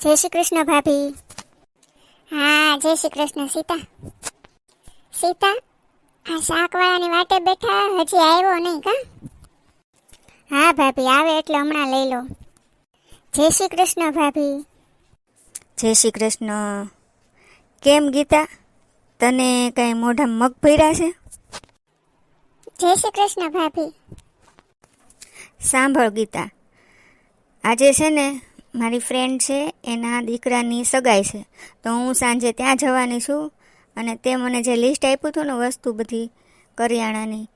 જય શ્રી કૃષ્ણ ભાભી. હા જય શ્રી કૃષ્ણ સીતા. સીતા આ શાકવાળાની વાટે બેઠા હજી આવ્યો નહીં કા? હા ભાભી આવે એટલે હમણાં લઈ લો. જય શ્રી કૃષ્ણ ભાભી. જય શ્રી કૃષ્ણ. કેમ ગીતા? તને કઈ મોઢા મગ ભર્યા છે? જય શ્રી કૃષ્ણ ભાભી. સાંભળ ગીતા. આજે છે ને મારી ફ્રેન્ડ છે એના દીકરાની સગાઈ છે. તો હું સાંજે ત્યાં જવાની છું અને તે મને જે લિસ્ટ આપ્યું હતું ને વસ્તુ બધી કરિયાણાની,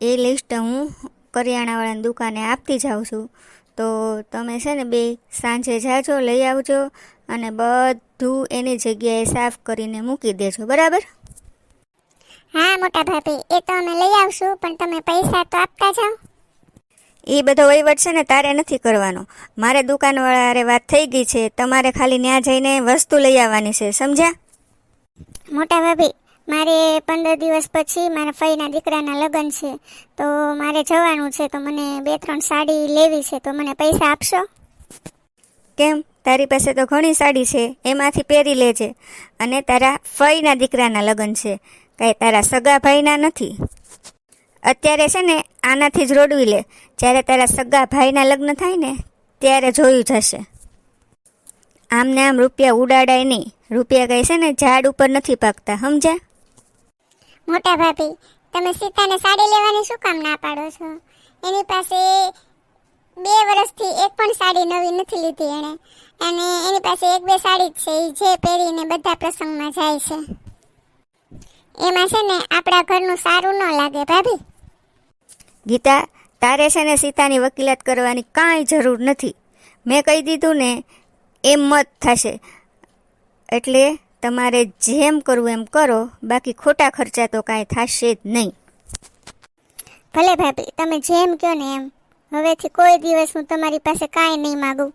એ લિસ્ટ હું કરિયાણાવાળાની દુકાને આપતી જાઉં છું. તો તમે છે ને બે સાંજે જાજો, લઈ આવજો અને બધું એની જગ્યાએ સાફ કરીને મૂકી દેજો. બરાબર? હા મોટા ભાભી એ તો અમે લઈ આવશું, પણ તમે પૈસા તો આપતા જાઓ. એ બધો વહીવટ છે ને તારે નથી કરવાનો. મારે દુકાનવાળા અરે વાત થઈ ગઈ છે તમારે ખાલી ત્યાં જઈને વસ્તુ લઈ આવવાની છે સમજ્યા? મોટા ભાભી મારે પંદર દિવસ પછી મારા ફઈના દીકરાના લગ્ન છે તો મારે જવાનું છે તો મને બે ત્રણ સાડી લેવી છે તો મને પૈસા આપશો? કેમ? તારી પાસે તો ઘણી સાડી છે એમાંથી પહેરી લેજે. અને તારા ફઈના દીકરાના લગ્ન છે કાંઈ તારા સગા ભાઈના નથી? અત્યારે છે ને આનાથી જ રોડવી લે. જ્યારે તારા સગા ભાઈના લગ્ન થાય ને, ત્યારે જોયું જશે આમને આમ રૂપિયા ઉડાડાય નહીં. રૂપિયા કહે છે ને ઝાડ ઉપર નથી પાકતા, સમજ્યા? મોટા ભાભી, તમે સીતાને સાડી લેવાની શું કામ ના પાડો છો? એની પાસે બે વર્ષથી એક પણ સાડી નવી નથી લીધી એણે. અને એની પાસે એક બે સાડી જ છે જે પહેરીને બધા પ્રસંગમાં જાય છે. એમાં છે ને આપણા ઘરનું સારું ન લાગે, ભાભી. ગીતા તારે છે ને સીતાની વકીલાત કરવાની કાંઈ જરૂર નથી. મેં કહી દીધું ને એમ મત થશે. એટલે તમારે જેમ કરવું એમ કરો બાકી ખોટા ખર્ચા તો કાંઈ થશે જ નહીં. ભલે ભાભી તમે જેમ કહો ને એમ. હવેથી કોઈ દિવસ હું તમારી પાસે કાંઈ નહીં માગું.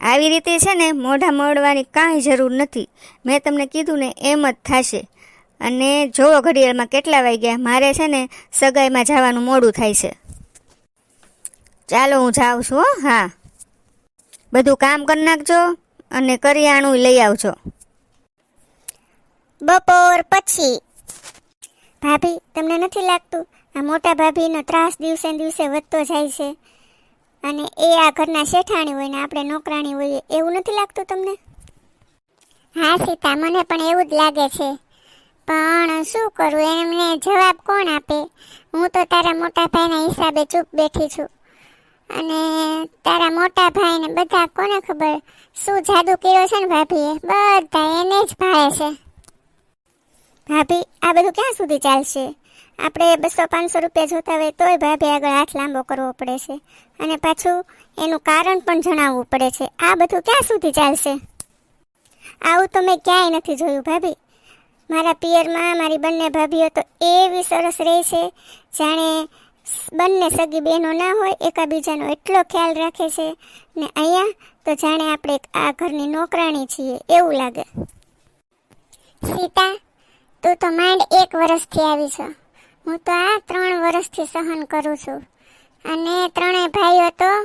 આવી રીતે છે ને મોઢા મોડવાની કાંઈ જરૂર નથી. મેં તમને કીધું ને એમ જ થશે. અને જોવો ઘડિયાળમાં કેટલા વાગ્યા. મારે છે ને સગાઈમાં જવાનું મોડું થાય છે. ચાલો હું જાઉં છું હો હા. બધું કામ કરી નાખજો અને કરિયાણું લઈ આવજો. બપોર પછી. ભાભી તમને નથી લાગતું? આ મોટા ભાભીનો ત્રાસ દિવસે દિવસે વધતો જાય છે. અને એ આ ઘરના શેઠાણી હોય ને આપણે નોકરાણી હોઈએ એવું નથી લાગતું તમને? હા સીતા મને પણ એવું જ લાગે છે. પણ શું કરું? એમને જવાબ કોણ આપે? હું તો તારા મોટા ભાઈના હિસાબે ચૂપ બેઠી છું. અને તારા મોટા ભાઈને બધા કોને ખબર? શું જાદુ કર્યો છે ને ભાભીએ? બધા એને જ ભાવે છે. ભાભી, આ બધું ક્યાં સુધી ચાલશે? આપણે બસો પાંચસો રૂપિયા જોતા હોય તોય ભાભી આગળ હાથ લાંબો કરવો પડે છે. અને પાછું એનું કારણ પણ જણાવવું પડે છે. આ બધું ક્યાં સુધી ચાલશે? આવું તો મેં ક્યાંય નથી જોયું ભાભી. મારા પિયરમાં, મારી બંને ભાભીઓ તો એવી સરસ રહે છે, જાણે બંને સગી બહેનો ના હોય, એકાબીજાનો એટલો ખ્યાલ રાખે છે. ને અહીંયા તો જાણે આપણે આ ઘરની નોકરાણી છીએ, એવું લાગે. સીતા, તું તો માંડ એક વર્ષથી આવી છો. હું તો આ ત્રણ વર્ષથી સહન કરું છું. અને ત્રણેય ભાઈઓ તો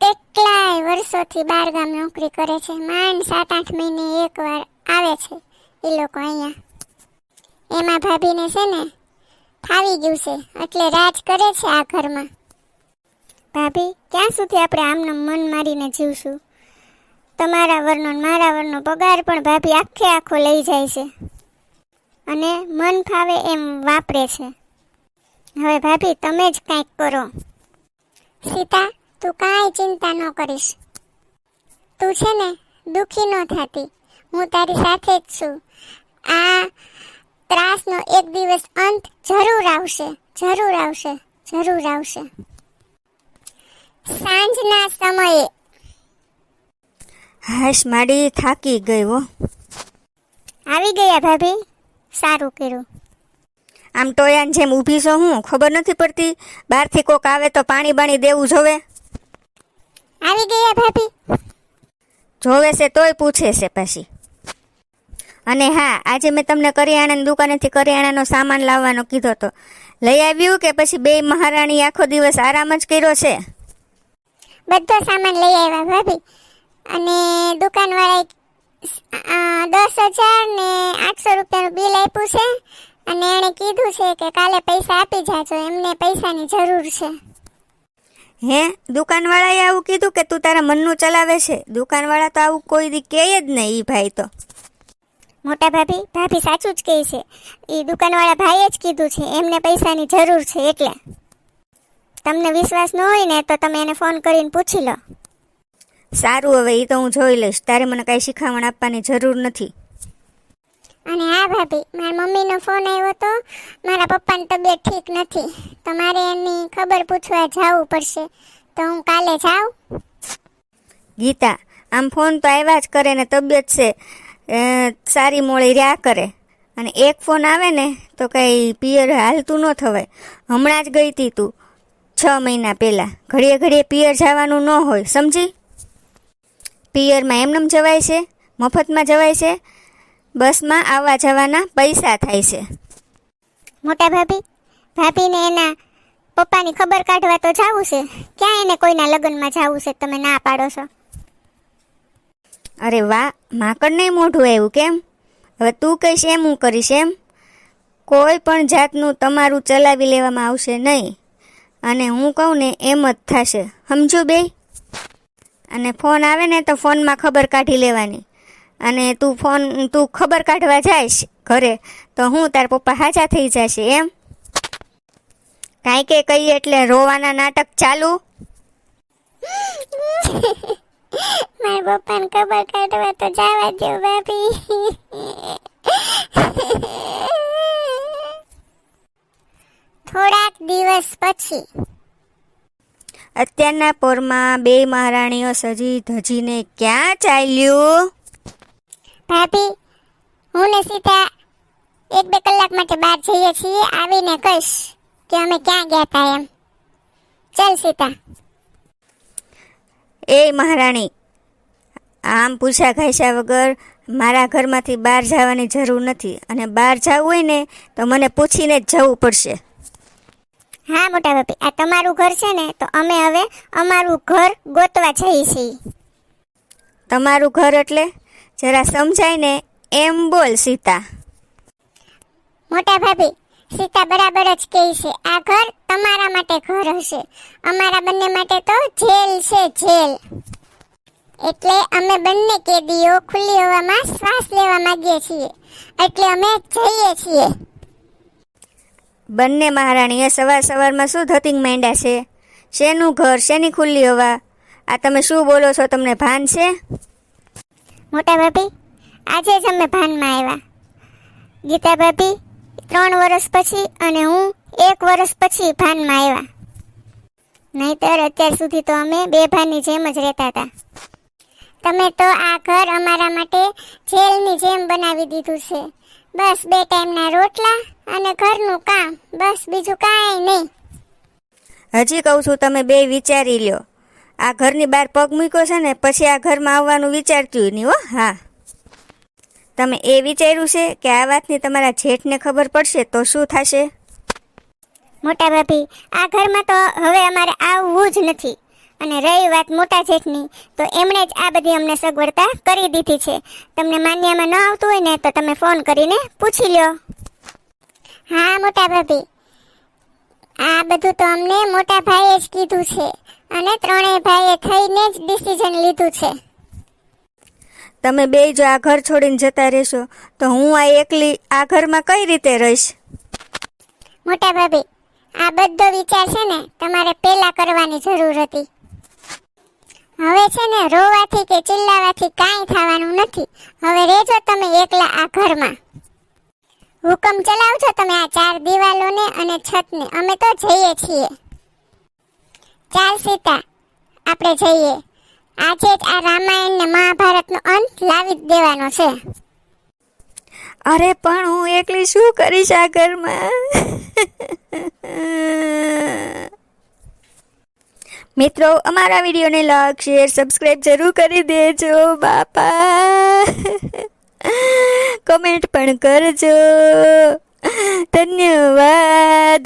કેટલાય વર્ષોથી બાર ગામ નોકરી કરે છે. માંડ સાત આઠ મહિને એકવાર આવે છે. એ લોકો અહીંયા. એમાં ભાભીને છે ને, ફાવી ગયું છે. એટલે રાજ કરે છે આ ઘરમાં. ભાભી, ક્યાં સુધી આપણે આમને મન મારીને જીવશું? તમારા વરનો મારા વરનો પગાર પણ ભાભી આખે આખો લઈ જાય છે. અને મન ફાવે એમ વાપરે છે. હવે ભાભી, તમે જ કાંઈક કરો. સીતા, તું કાંઈ ચિંતા ન કરીશ. તું છે ને, દુઃખી ન થતી. હું તારી સાથે જ છું. આ ત્રાસનો એક દિવસ અંત જરૂર આવશે જરૂર આવશે જરૂર આવશે. સાંજના સમયે. હાશ માડી થાકી ગઈ હો. આવી ગયા ભાભી? સારું કર્યું. આમ ટોયાન જેમ ઊભી છો હું ખબર નથી પડતી બહારથી કોક આવે તો પાણી બાણી દેવું જોવે? આવી ગયા ભાભી? જોવે છે તોય પૂછે છે પછી. અને હા આજે મેં તમને કરિયાણાની દુકાનેથી કરિયાણાનો સામાન લાવવાનો કીધો હતો લઈ આવ્યું કે પછી બે મહારાણી આખો દિવસ આરામ જ કર્યો છે? બધો સામાન લઈ આવ્યા ભાભી. અને દુકાનવાળાએ દસ હજાર ને આઠસો રૂપિયાનું બિલ આપ્યું છે. અને એણે કીધું છે કે કાલે પૈસા આપી જાજો એમને પૈસાની જરૂર છે. હે દુકાનવાળાએ આવું કીધું કે તું તારા મનનું ચલાવે છે? દુકાનવાળા તો આવું કોઈ દી કહે જ નહીં એ ભાઈ તો. મોટા ભાભી ભાભી સાચું જ કહે છે. એ દુકાનવાળા ભાઈએ જ કીધું છે એમને પૈસાની જરૂર છે એટલે. તમને વિશ્વાસ ન હોય ને તો તમે એને ફોન કરીને પૂછી લો. સારું હવે એ તો હું જોઈ લઈશ. તારે મને કાંઈ શીખામણ આપવાની જરૂર નથી. અને હા ભાભી મારા મમ્મીનો ફોન આવ્યો તો મારા પપ્પાની તબિયત ઠીક નથી. તમારે મારે એની ખબર પૂછવા જવું પડશે. તો હું કાલે જાઉં. ગીતા આમ ફોન તો આવ્યા જ કરે ને તબિયત છે. સારી મોળી રહ્યા કરે. અને એક ફોન આવે ને, તો કંઈ પિયર હાલતું ન થવાય. હમણાં જ ગઈ હતી તું, છ મહિના પહેલાં. ઘડીએ ઘડીએ પિયર જવાનું ન હોય, સમજી? પિયરમાં એમનેમ જવાય છે, મફતમાં જવાય છે, બસમાં આવવા જવાના પૈસા થાય છે. મોટા ભાભી, ભાભીને એના પપ્પાની ખબર કાઢવા તો જાવું છે. ક્યાં એને કોઈના લગ્નમાં જાવું છે, તમે ના પાડો છો? અરે વાહ, માકડ નહીં મોઢું આવ્યું કેમ? હવે તું કહીશ એમ, હું કરીશ એમ. કોઈ પણ જાતનું તમારું ચલાવી લેવામાં આવશે નહીં. અને હું કહું ને, એમ જ થશે. સમજો બે અને ફોન આવે ને તો ફોનમાં ખબર કાઢી લેવાની. અને તું ફોન, તું ખબર કાઢવા જાઈશ ઘરે, તો હું તાર પપ્પા હાજા થઈ જશે એમ. કાંઈ કે કહીએ એટલે રોવાના નાટક ચાલુ. મારા પપ્પાને ખબર કાઢવા તો જવા દો ભાભી. થોડાક દિવસ પછી. અત્યારના પોરમાં બે મહારાણીઓ સજી ધજીને ક્યાં ચાલ્યું? ભાભી હું ને સીતા એક બે કલાક માટે બહાર જઈએ છીએ આવીને કહીશ કે અમે ક્યાં ગયા હતા એમ. ચાલ સીતા એ મહારાણી આમ પૂછા ઘાસ્યા વગર મારા ઘરમાંથી બહાર જવાની જરૂર નથી અને બહાર જવું હોય ને તો મને પૂછીને જ જવું પડશે. હા મોટા બાપી આ તમારું ઘર છે ને તો અમે હવે અમારું ઘર ગોતવા જઈએ છીએ તમારું ઘર એટલે? જરા સમજાય ને એમ બોલ સીતા. મોટા ભાભી સીતા બરાબર જ કહે છે આ ઘર તમારા માટે ઘર હશે. અમારા બંને માટે તો જેલ છે જેલ. એટલે અમે બંને કેદીઓ ખુલ્લી હવામાં શ્વાસ લેવા માંગીએ છીએ. એટલે અમે જઈએ છીએ. બંને મહારાણીએ સવાર સવારમાં શું ધતિંગ માંડ્યા છે? શેનું ઘર શેની ખુલ્લી હવા? આ તમે શું બોલો છો તમને ભાન છે? મોટા ભાભી આજે જ અમે ભાનમાં આવ્યા. ગીતા ભાભી ત્રણ વર્ષ પછી અને હું એક વર્ષ પછી ભાનમાં આવ્યા. નહીતર અત્યાર સુધી તો અમે બે ભાઈની જેમ જ રહેતા હતા. તમે તો આ ઘર અમારા માટે જેલની જેમ બનાવી દીધું છે. બસ બે ટાઈમના રોટલા અને ઘરનું કામ, બસ બીજું કાંઈ નહીં. હજી કહું છું, તમે બે વિચારી લ્યો. આ ઘરની બહાર પગ મૂક્યો છે ને, પછી આ ઘરમાં આવવાનું વિચારતું નહીં હો, હા. તમે એ વિચાર્યું છે કે આ વાતની તમારા જેઠને ખબર પડશે તો શું થશે? મોટા ભાભી, આ ઘરમાં તો હવે અમારે આવવું જ નથી. અને રહી વાત મોટા જેઠની, તો એમણે જ આ બધી અમને સગવડતા કરી દીધી છે. તમને માન્યામાં ન આવતું હોય ને, તો તમે ફોન કરીને પૂછી લ્યો. હા, મોટા ભાભી. આ બધું તો અમને મોટા ભાઈએ જ કીધું છે. અને ત્રણેય ભાઈએ થઈને જ ડિસિઝન લીધું છે. તમે બે જો આ ઘર છોડીને જતા રહેશો, તો હું આ એકલી આ ઘરમાં કઈ રીતે રહીશ? મોટા ભાભી, આ બધો વિચાર છે ને, તમારે પહેલા કરવાની જરૂર હતી. હવે છે ને, રોવાથી કે ચિલ્લાવાથી કાંઈ થવાનું નથી. હવે રહેજો તમે એકલા આ ઘરમાં. હુકમ ચલાવજો તમે આ ચાર દિવાલોને અને છતને. અમે તો જઈએ છીએ. ચાલ સીતા, આપણે જઈએ. આજે જ આ રામાયણ ને મહાભારતનો અંત લાવી દેવાનો છે. અરે પણ હું એકલી શું કરીશ આ ઘરમાં? મિત્રો, અમારા વિડીયોને લાઈક, શેર સબસ્ક્રાઈબ જરૂર કરી દેજો, બાપા. કમેન્ટ પણ કરજો. ધન્યવાદ.